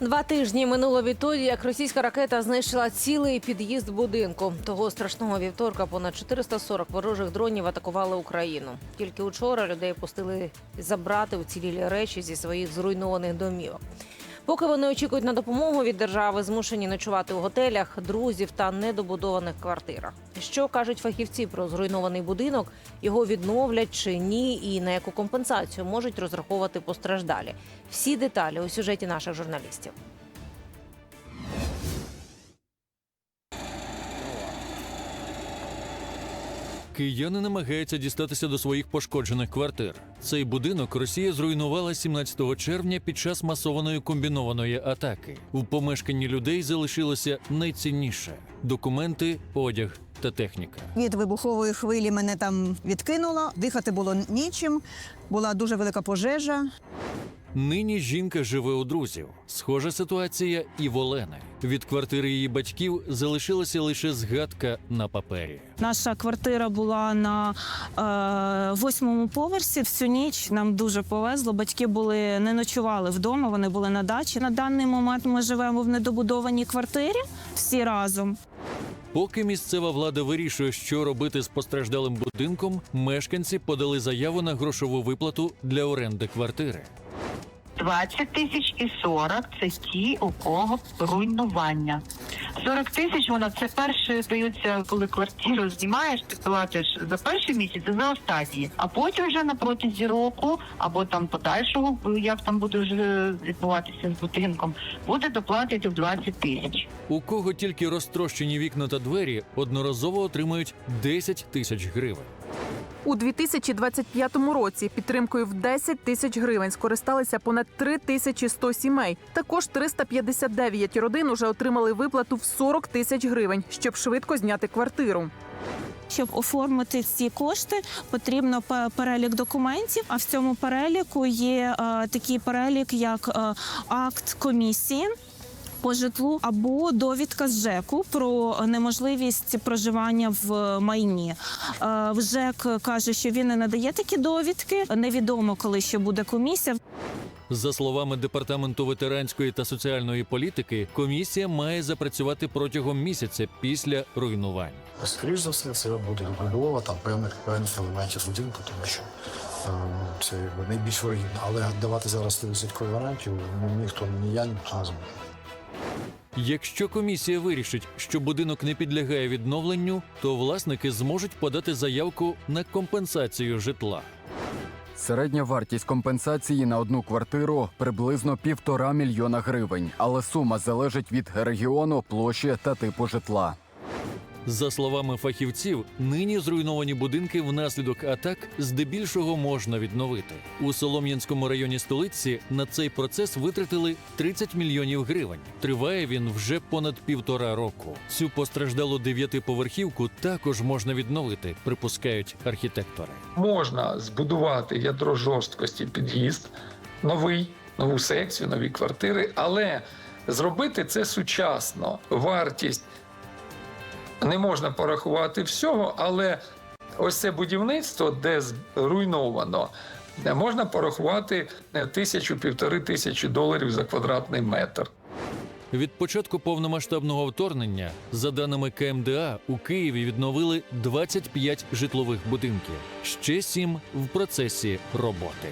Два тижні минуло відтоді, як російська ракета знищила цілий під'їзд будинку. Того страшного вівторка понад 440 ворожих дронів атакували Україну. Тільки учора людей пустили забрати уцілілі речі зі своїх зруйнованих домівок. Поки вони очікують на допомогу від держави, змушені ночувати у готелях, друзів та недобудованих квартирах. Що кажуть фахівці про зруйнований будинок? Його відновлять чи ні, і на яку компенсацію можуть розраховувати постраждалі? Всі деталі у сюжеті наших журналістів. Кияни намагаються дістатися до своїх пошкоджених квартир. Цей будинок Росія зруйнувала 17 червня під час масованої комбінованої атаки. У помешканні людей залишилося найцінніше документи, одяг та техніка. Від вибухової хвилі мене там відкинуло, дихати було нічим, була дуже велика пожежа. Нині жінка живе у друзів. Схожа ситуація і в Олени. Від квартири її батьків залишилася лише згадка на папері. Наша квартира була на е, восьмому поверсі. Всю ніч нам дуже повезло. Батьки були не ночували вдома, вони були на дачі. На даний момент ми живемо в недобудованій квартирі всі разом. Поки місцева влада вирішує, що робити з постраждалим будинком, мешканці подали заяву на грошову виплату для оренди квартири. 20 тисяч і 40 – це ті, у кого руйнування. 40 тисяч воно це перше здаються, коли квартиру знімаєш, ти платиш за перший місяць за останній, а потім вже на протязі року або там подальшого, як там буде вже відбуватися з будинком, буде доплатити в 20 тисяч. У кого тільки розтрощені вікна та двері, одноразово отримають 10 тисяч гривень. У 2025 році підтримкою в 10 тисяч гривень скористалися понад 3100 сімей. Також 359 родин уже отримали виплату в 40 тисяч гривень, щоб швидко зняти квартиру. Щоб оформити ці кошти, потрібно перелік документів. А в цьому переліку є е, такий перелік, як е, акт комісії. По житлу або довідка з ЖЕКу про неможливість проживання в майні. Е, В ЖЕК каже, що він не надає такі довідки. Невідомо, коли ще буде комісія. За словами департаменту ветеранської та соціальної політики, комісія має запрацювати протягом місяця після руйнувань. Скоріше за все, це буде відбудова там певних певних елементів будинку, тому що е, це найбільш вигідно. Але давати зараз 100% гарантію ну, ніхто ні я, ніхто не зможе. Якщо комісія вирішить, що будинок не підлягає відновленню, то власники зможуть подати заявку на компенсацію житла. Середня вартість компенсації на одну квартиру приблизно півтора мільйона гривень, але сума залежить від регіону, площі та типу житла. За словами фахівців, нині зруйновані будинки внаслідок атак здебільшого можна відновити. У Солом'янському районі столиці на цей процес витратили 30 мільйонів гривень. Триває він вже понад півтора року. Цю постраждалу дев'ятиповерхівку також можна відновити, припускають архітектори. можна збудувати ядро жорсткості під'їзд, новий, нову секцію, нові квартири, але зробити це сучасно. Вартість не можна порахувати всього, але ось це будівництво, де зруйновано, можна порахувати е, тисячу півтори тисячі доларів за квадратний метр. Від початку повномасштабного вторгнення, за даними КМДА, у Києві відновили 25 житлових будинків. Ще сім в процесі роботи.